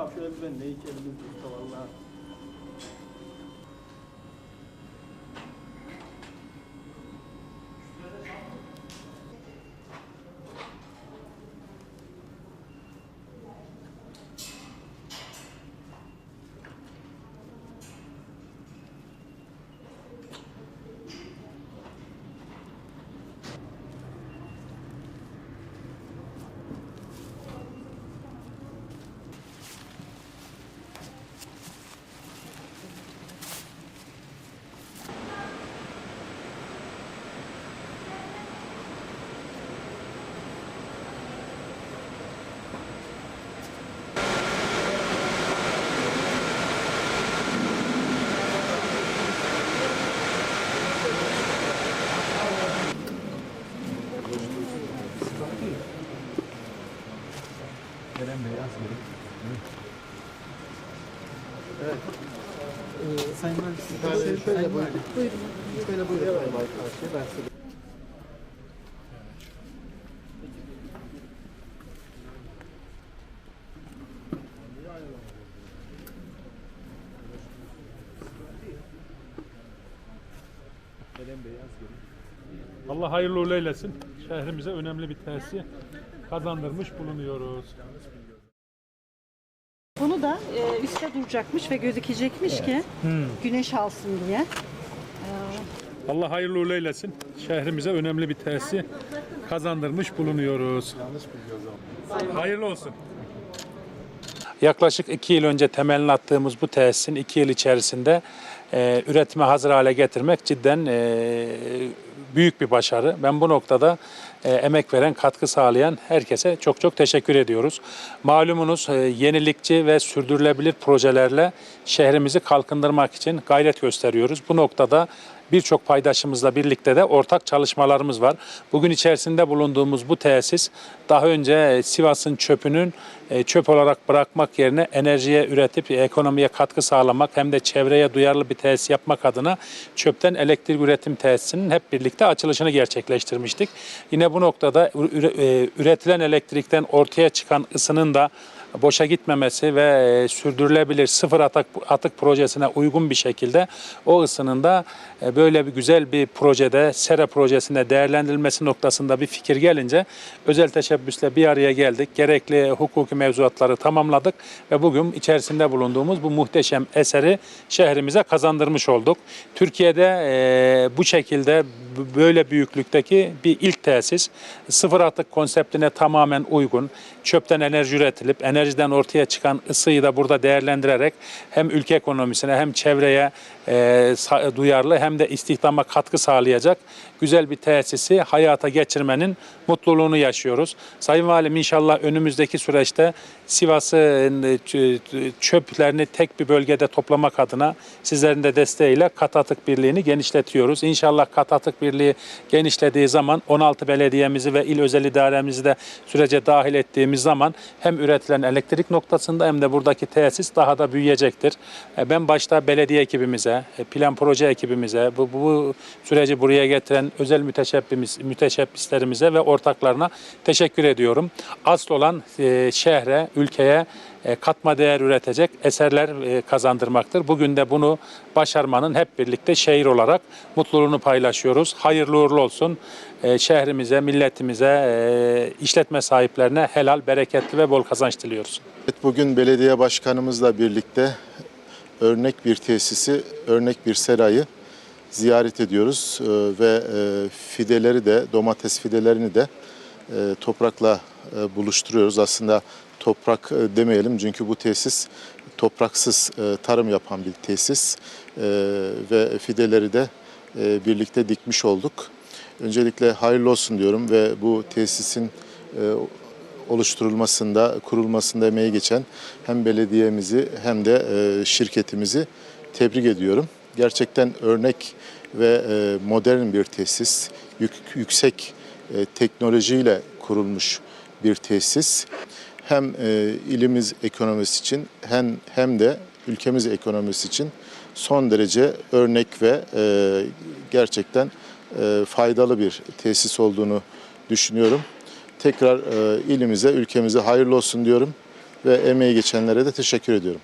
tavsiye edilen ne içebiliriz ustalarına? Usta valla. Sayın de şöyle buyurun. Şöyle buyurun Sayın Valim karşıya ben size. Allah hayırlı uğurlu eylesin. Şehrimize önemli bir tesisi kazandırmış bulunuyoruz. Bunu da e, üstte duracakmış ve gözükecekmiş ki güneş alsın diye. Allah hayırlı uğurlu eylesin. Şehrimize önemli bir tesisi kazandırmış bulunuyoruz. Hayırlı olsun. Yaklaşık iki yıl önce temelini attığımız bu tesisin iki yıl içerisinde e, üretime hazır hale getirmek cidden e, büyük bir başarı. Ben bu noktada e, emek veren, katkı sağlayan herkese çok çok teşekkür ediyoruz. Malumunuz e, yenilikçi ve sürdürülebilir projelerle şehrimizi kalkındırmak için gayret gösteriyoruz. Bu noktada birçok paydaşımızla birlikte de ortak çalışmalarımız var. Bugün içerisinde bulunduğumuz bu tesis daha önce e, Sivas'ın çöpünün e, çöp olarak bırakmak yerine enerjiye üretip ekonomiye katkı sağlamak hem de çevreye duyarlı bir tesis yapmak adına çöpten elektrik üretim tesisinin hep birlikte açılışını gerçekleştirmiştik. Yine bu noktada e, üretilen elektrikten ortaya çıkan ısının da boşa gitmemesi ve e, sürdürülebilir sıfır atık, atık projesine uygun bir şekilde o ısının da e, böyle bir güzel bir projede, SERA projesinde değerlendirilmesi noktasında bir fikir gelince özel teşebbüsle bir araya geldik. Gerekli hukuki mevzuatları tamamladık ve bugün içerisinde bulunduğumuz bu muhteşem eseri şehrimize kazandırmış olduk. Türkiye'de bu şekilde böyle büyüklükteki bir ilk tesis sıfır atık konseptine tamamen uygun. Çöpten enerji üretilip enerjiden ortaya çıkan ısıyı da burada değerlendirerek hem ülke ekonomisine hem çevreye e, duyarlı hem de istihdama katkı sağlayacak güzel bir tesisi hayata geçirmenin mutluluğunu yaşıyoruz. Sayın Valim inşallah önümüzdeki süreçte Sivas'ın e, çöplerini tek bir bölgede toplamak adına sizlerin de desteğiyle kat atık birliğini genişletiyoruz. İnşallah kat atık birliği genişlediği zaman 16 belediyemizi ve il özel idaremizi de sürece dahil ettiğimiz zaman hem üretilen elektrik noktasında hem de buradaki tesis daha da büyüyecektir. E, Ben başta belediye ekibimize, e, plan proje ekibimize, bu, bu süreci buraya getiren özel müteşebbimiz, müteşebbislerimize ve ortaklarına teşekkür ediyorum. Asıl olan e, şehre, ülkeye katma değer üretecek eserler kazandırmaktır. Bugün de bunu başarmanın hep birlikte şehir olarak mutluluğunu paylaşıyoruz. Hayırlı uğurlu olsun. E, Şehrimize, milletimize, e, işletme sahiplerine helal, bereketli ve bol kazanç diliyoruz. Evet, bugün belediye başkanımızla birlikte örnek bir tesisi, örnek bir serayı ziyaret ediyoruz Ee, ve e, fideleri de, domates fidelerini de e, toprakla e, buluşturuyoruz. Aslında toprak e, demeyelim çünkü bu tesis topraksız e, tarım yapan bir tesis E, ve fideleri de e, birlikte dikmiş olduk. Öncelikle hayırlı olsun diyorum ve bu tesisin e, oluşturulmasında, kurulmasında emeği geçen hem belediyemizi hem de e, şirketimizi tebrik ediyorum. Gerçekten örnek ve e, modern bir tesis, yük- yüksek e, teknolojiyle kurulmuş bir tesis. Hem e, ilimiz ekonomisi için hem hem de ülkemiz ekonomisi için son derece örnek ve e, gerçekten e, faydalı bir tesis olduğunu düşünüyorum. Tekrar e, ilimize, ülkemize hayırlı olsun diyorum. ve emeği geçenlere de teşekkür ediyorum.